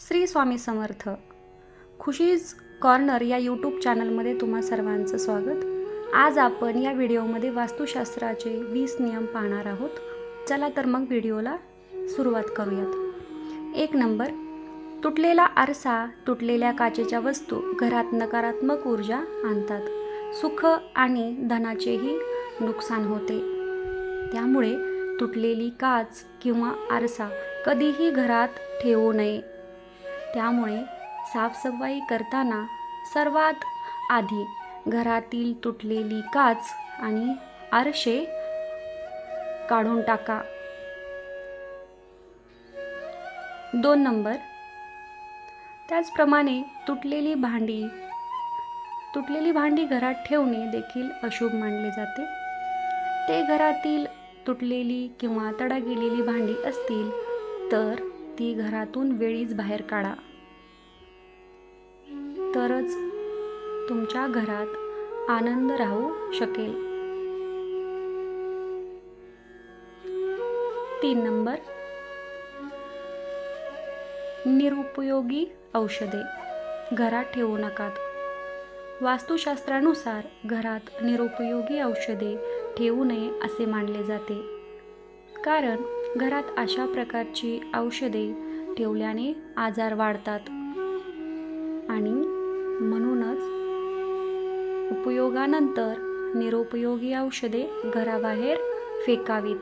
Shri Swami Samarth. Khushi's corner या YouTube चॅनलमध्ये तुम्हा सर्वांचं स्वागत. आज आपण या व्हिडिओमध्ये वास्तुशास्त्राचे वीस नियम पाहणार आहोत. चला तर मग व्हिडिओला सुरुवात करूयात. एक नंबर तुटलेला आरसा तुटलेल्या काचेच्या वस्तू घरात नकारात्मक ऊर्जा आणतात. सुख आणि धनाचेही नुकसान होते. त्यामुळे तुटलेली काच किंवा आरसा कधीही घरात ठेवू नये. त्यामुळे साफसफाई करताना सर्वात आधी घरातील तुटलेली काच आणि आरशे काढून टाका. दोन नंबर. त्याचप्रमाणे तुटलेली भांडी तुटलेली भांडी घरात ठेवणे देखील अशुभ मानले जाते. ते घरातील तुटलेली किंवा तडा गेलेली भांडी असतील तर ती घरातून वेळीच बाहेर काढा. तरच तुमच्या घरात आनंद राहू शकेल. तीन नंबर. निरुपयोगी औषधे. घरात ठेवू नकात. वास्तुशास्त्रानुसार घरात निरुपयोगी औषधे ठेवू नये असे मानले जाते. कारण घरात अशा प्रकारची औषधे ठेवल्याने आजार वाढतात. उपयोगानंतर निरुपयोगी औषधे घराबाहेर फेकावीत.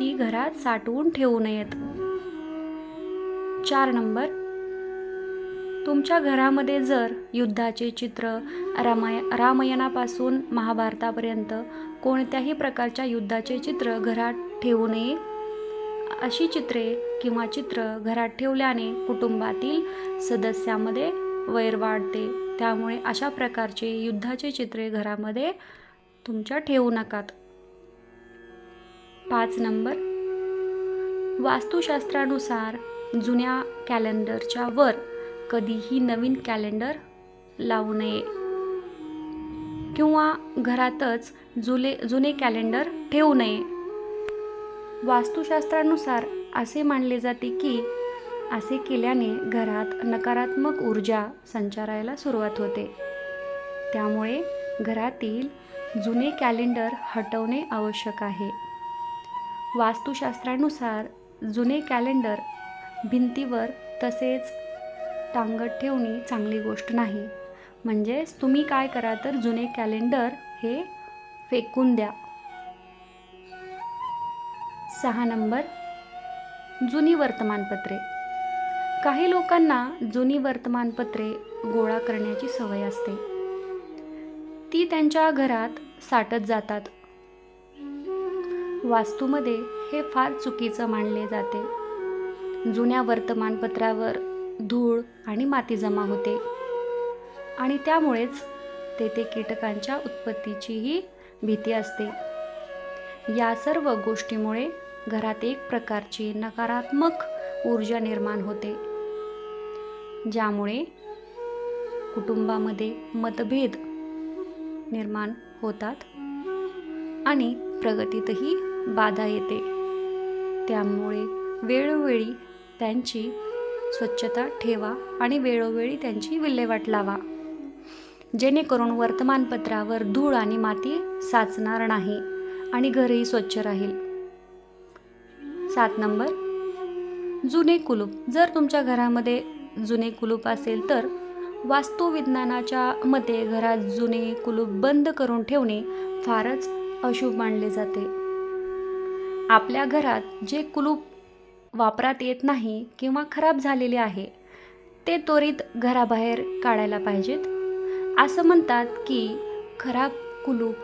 ती घरात साठवून ठेवू नयेत. चार नंबर. तुमच्या घरामध्ये जर युद्धाचे चित्र रामाय रामायणापासून महाभारतापर्यंत कोणत्याही प्रकारच्या युद्धाचे चित्र घरात ठेवू नये? अशी चित्रे किंवा चित्र घरात ठेवल्याने कुटुंबातील सदस्यामध्ये वैर वाढते. त्यामुळे अशा प्रकारचे युद्धाचे चित्रे घरामध्ये तुमच्या ठेवू नकात. पाच नंबर. वास्तुशास्त्रानुसार जुन्या कॅलेंडरच्या वर कधीही नवीन कॅलेंडर लावू नये. किंवा घरातच जुले जुने कॅलेंडर ठेवू नये. वास्तुशास्त्रानुसार असे मानले जाते की असे केल्याने घरात नकारात्मक ऊर्जा संचारायला सुरुवात होते. त्यामुळे घरातील जुने कॅलेंडर हटवणे आवश्यक आहे. वास्तुशास्त्रानुसार जुने कॅलेंडर भिंतीवर तसेच टांगत ठेवणे चांगली गोष्ट नाही. म्हणजेच तुम्ही काय करा तर जुने कॅलेंडर हे फेकून द्या. सहा नंबर. जुनी वर्तमानपत्रे. काही लोकांना जुनी वर्तमानपत्रे गोळा करण्याची सवय असते. ती त्यांच्या घरात साठत जातात. वास्तूमध्ये हे फार चुकीचं मानले जाते. जुन्या वर्तमानपत्रावर धूळ आणि माती जमा होते. आणि त्यामुळेच तेथे कीटकांच्या उत्पत्तीचीही भीती असते. या सर्व गोष्टीमुळे घरात एक प्रकारची नकारात्मक ऊर्जा निर्माण होते. ज्यामुळे कुटुंबामध्ये मतभेद निर्माण होतात आणि प्रगतीतही बाधा येते. त्यामुळे वेळोवेळी त्यांची स्वच्छता ठेवा आणि वेळोवेळी त्यांची विल्हेवाट लावा. जेणेकरून वर्तमानपत्रावर धूळ आणि माती साचणार नाही आणि घरही स्वच्छ राहील. सात नंबर. जुने कुलूप. जर तुमच्या घरामध्ये जुने कुलूप असेल तर वास्तुविज्ञानाच्या मते घरात जुने कुलूप बंद करून ठेवणे फारच अशुभ मानले जाते. आपल्या घरात जे कुलूप वापरात येत नाही किंवा खराब झालेले आहे ते त्वरित घराबाहेर काढायला पाहिजेत. असं म्हणतात की खराब कुलूप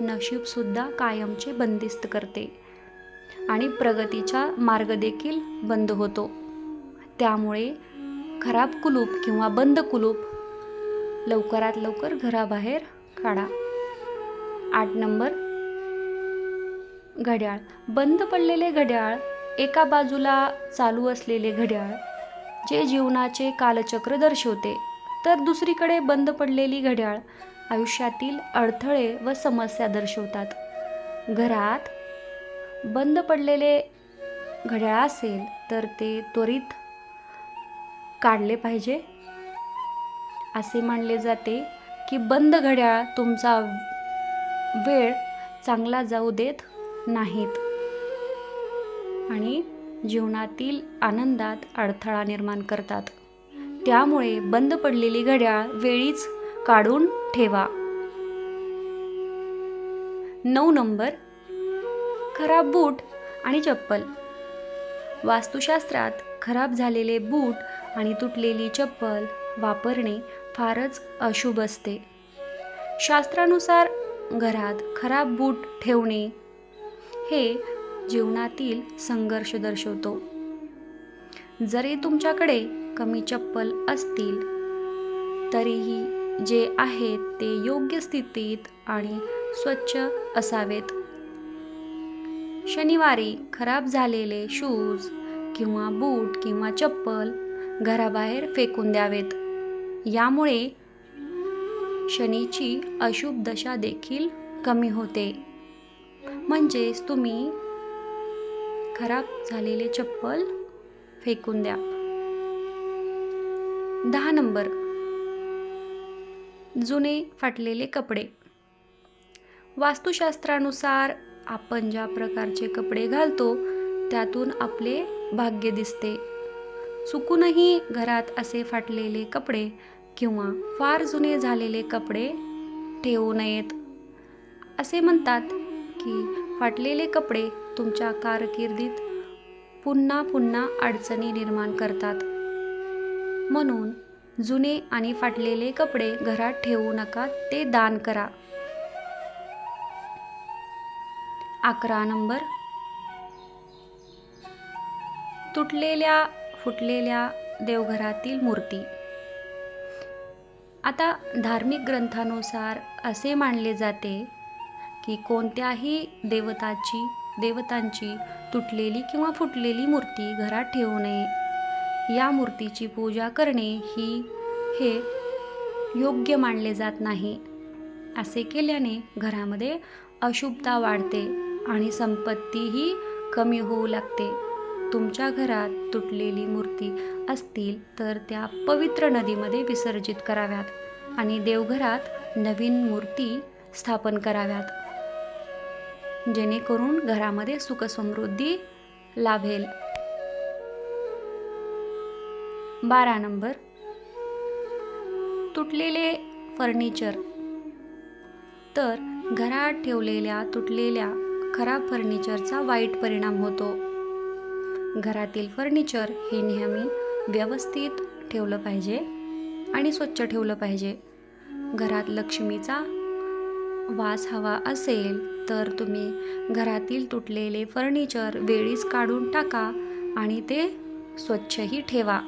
नशीबसुद्धा कायमचे बंदिस्त करते आणि प्रगतीचा मार्ग देखील बंद होतो. त्यामुळे खराब कुलूप किंवा बंद कुलूप लवकरात लवकर घराबाहेर काढा. आठ नंबर. घड्याळ. बंद पडलेले घड्याळ एका बाजूला चालू असलेले घड्याळ जे जीवनाचे कालचक्र दर्शवते. तर दुसरीकडे बंद पडलेली घड्याळ आयुष्यातील अडथळे व समस्या दर्शवतात. घरात बंद पडलेले घड्याळ असेल तर ते त्वरित काढले पाहिजे. असे मानले जाते की बंद घड्याळ तुमचा वेळ चांगला जाऊ देत नाहीत. आणि जीवनातील आनंदात अडथळा निर्माण करतात. त्यामुळे बंद पडलेली घड्याळ वेळीच काढून ठेवा. नऊ नंबर. खराब बूट आणि चप्पल. वास्तुशास्त्रात खराब झालेले बूट आणि तुटलेली चप्पल वापरणे फारच अशुभ असते. शास्त्रानुसार घरात खराब बूट ठेवणे हे जीवनातील संघर्ष दर्शवतो. जरी तुमच्याकडे कमी चप्पल असतील तरीही जे आहेत ते योग्य स्थितीत आणि स्वच्छ असावेत. शनिवारी खराब झालेले शूज किंवा बूट किंवा चप्पल घराबाहेर फेकून द्यावेत. यामुळे शनीची अशुभ दशा देखील कमी होते. म्हणजेच तुम्ही खराब झालेले चप्पल फेकून द्या. दहा नंबर. जुने फाटलेले कपडे. वास्तुशास्त्रानुसार आपण ज्या प्रकारचे कपडे घालतो त्यातून आपले भाग्य दिसते. चुकूनही घरात असे फाटलेले कपडे किंवा फार जुने झालेले कपडे ठेवू नयेत. असे म्हणतात की फाटलेले कपडे तुमच्या कारकिर्दीत पुन्हा पुन्हा अडचणी निर्माण करतात. म्हणून जुने आणि फाटलेले कपडे घरात ठेवू नका ते दान करा. अकरा नंबर. तुटलेल्या फुटलेल्या देवघरातील मूर्ती. आता धार्मिक ग्रंथानुसार असे मानले जाते की कोणत्याही देवताची देवतांची तुटलेली किंवा फुटलेली मूर्ती घरात ठेवू नये. या मूर्तीची पूजा करणे ही हे योग्य मानले जात नाही. असे केल्याने घरामध्ये अशुभता वाढते आणि संपत्तीही कमी होऊ लागते. तुमच्या घरात तुटलेली मूर्ती असतील तर त्या पवित्र नदीमध्ये विसर्जित कराव्यात आणि देवघरात नवीन मूर्ती स्थापन कराव्यात. जेणेकरून घरामध्ये सुखसमृद्धी लाभेल. बारा नंबर. तुटलेले फर्निचर. तर घरात ठेवलेल्या तुटलेल्या खराब फर्निचरचा वाईट परिणाम होतो. घरातील फर्निचर हे नेहमी व्यवस्थित ठेवलं पाहिजे आणि स्वच्छ ठेवलं पाहिजे. घरात लक्ष्मीचा वास हवा असेल तर तुम्ही घरातील तुटलेले फर्निचर वेळीच काढून टाका आणि ते स्वच्छही ठेवा.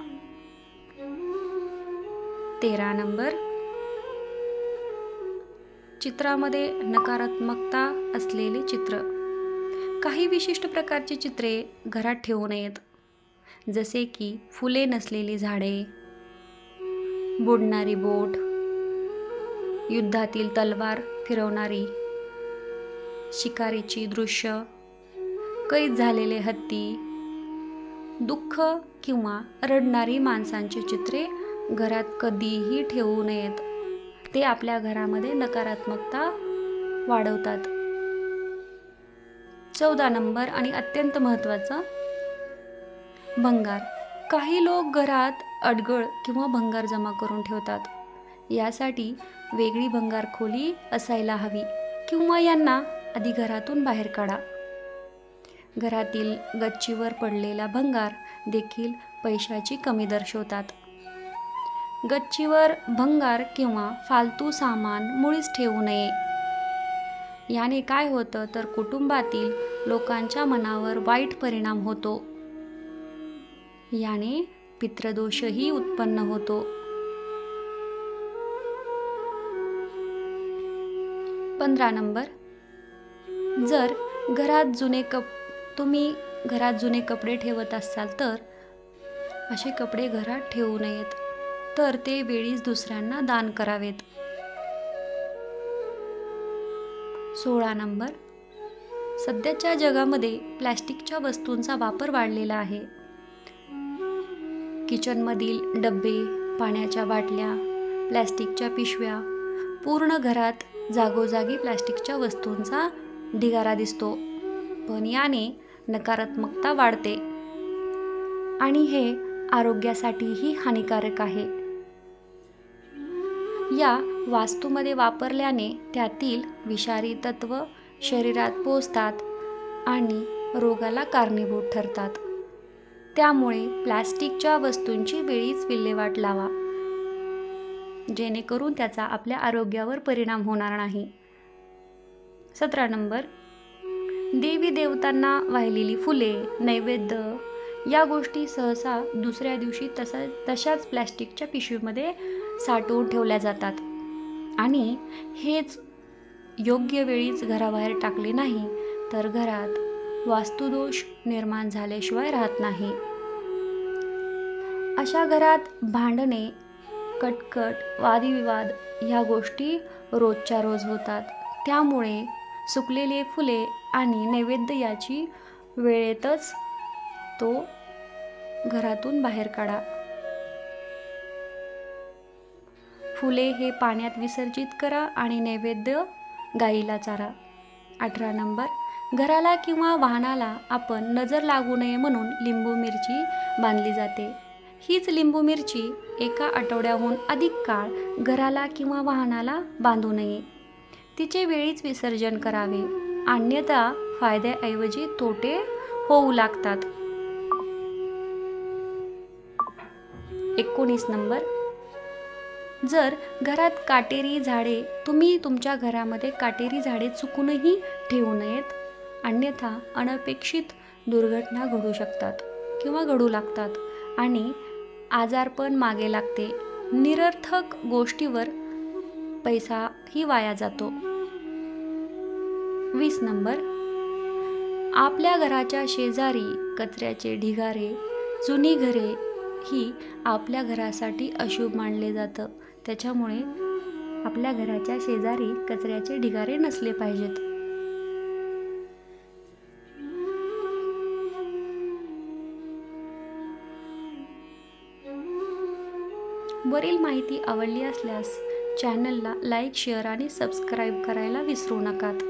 तेरा नंबर. चित्रामध्ये नकारात्मकता असलेले चित्र. काही विशिष्ट प्रकारची चित्रे घरात ठेवू नयेत. जसे की फुले नसलेली झाडे बुडणारी बोट युद्धातील तलवार फिरवणारी शिकारीची दृश्य कैद झालेले हत्ती दुःख किंवा रडणारी माणसांची चित्रे घरात कधीही ठेवू नयेत. ते आपल्या घरामध्ये नकारात्मकता वाढवतात. चौदा नंबर आणि अत्यंत महत्त्वाचं. भंगार. काही लोक घरात अडगळ किंवा भंगार जमा करून ठेवतात. यासाठी वेगळी भंगार खोली असायला हवी किंवा यांना आधी घरातून बाहेर काढा. घरातील गच्चीवर पडलेला भंगार देखील पैशाची कमी दर्शवतात. गच्चीवर भंगार किंवा फालतू सामान मुळीच ठेवू नये. याने काय होतं तर कुटुंबातील लोकांच्या मनावर वाईट परिणाम होतो. याने पितृदोषही उत्पन्न होतो. पंधरा नंबर. जर घरात जुने कप तुम्ही घरात जुने कपडे ठेवत असाल तर असे कपडे घरात ठेवू नयेत. तर ते वेळीच दुसऱ्यांना दान करावेत. सोळा नंबर. सध्याच्या जगामध्ये प्लॅस्टिकच्या वस्तूंचा वापर वाढलेला आहे. किचनमधील डब्बे पाण्याच्या बाटल्या प्लॅस्टिकच्या पिशव्या पूर्ण घरात जागोजागी प्लॅस्टिकच्या वस्तूंचा ढिगारा दिसतो. पण याने नकारात्मकता वाढते. आणि हे आरोग्यासाठीही हानिकारक आहे. या वास्तूमध्ये वापरल्याने त्यातील विषारी तत्व शरीरात पोचतात आणि रोगाला कारणीभूत ठरतात. त्यामुळे प्लॅस्टिकच्या वस्तूंची वेळीच विल्हेवाट लावा जेणेकरून त्याचा आपल्या आरोग्यावर परिणाम होणार नाही. सतरा नंबर. देवी देवतांना वाहिलेली फुले नैवेद्य या गोष्टी सहसा दुसऱ्या दिवशी तसा तशाच प्लॅस्टिकच्या पिशवीमध्ये साठवून ठेवल्या जातात. आणि हेच योग्य वेळीच घराबाहेर टाकले नाही तर घरात वास्तुदोष निर्माण झाल्याशिवाय राहत नाही. अशा घरात भांडणे कटकट वादविवाद ह्या गोष्टी रोजच्या रोज होतात. त्यामुळे सुकलेले फुले आणि नैवेद्य याची वेळेतच तो घरातून बाहेर काढा. फुले हे पाण्यात विसर्जित करा आणि नैवेद्य गाईला चारा. अठरा नंबर घराला किंवा वाहनाला आपण नजर लागू नये म्हणून लिंबू मिरची बांधली जाते. हीच लिंबू मिरची एका आठवड्याहून अधिक काळ घराला किंवा वाहनाला बांधू नये. तिचे वेळीच विसर्जन करावे. अन्यथा फायद्याऐवजी तोटे होऊ लागतात. एकोणीस नंबर जर घरात काटेरी झाडे तुम्ही तुमच्या घरामध्ये काटेरी झाडे चुकूनही ठेवू नयेत. अन्यथा अनपेक्षित दुर्घटना घडू शकतात किंवा घडू लागतात आणि आजारपण मागे लागते. निरर्थक गोष्टीवर पैसाही वाया जातो. वीस नंबर. आपल्या घराच्या शेजारी कचऱ्याचे ढिगारे जुनी घरे ही आपल्या घरासाठी अशुभ मानले जातं. त्याच्यामुळे आपल्या घराच्या शेजारी कचऱ्याचे ढिगारे नसले पाहिजेत. वरील माहिती आवडली असल्यास चॅनलला लाईक शेअर आणि सबस्क्राईब करायला विसरू नकात.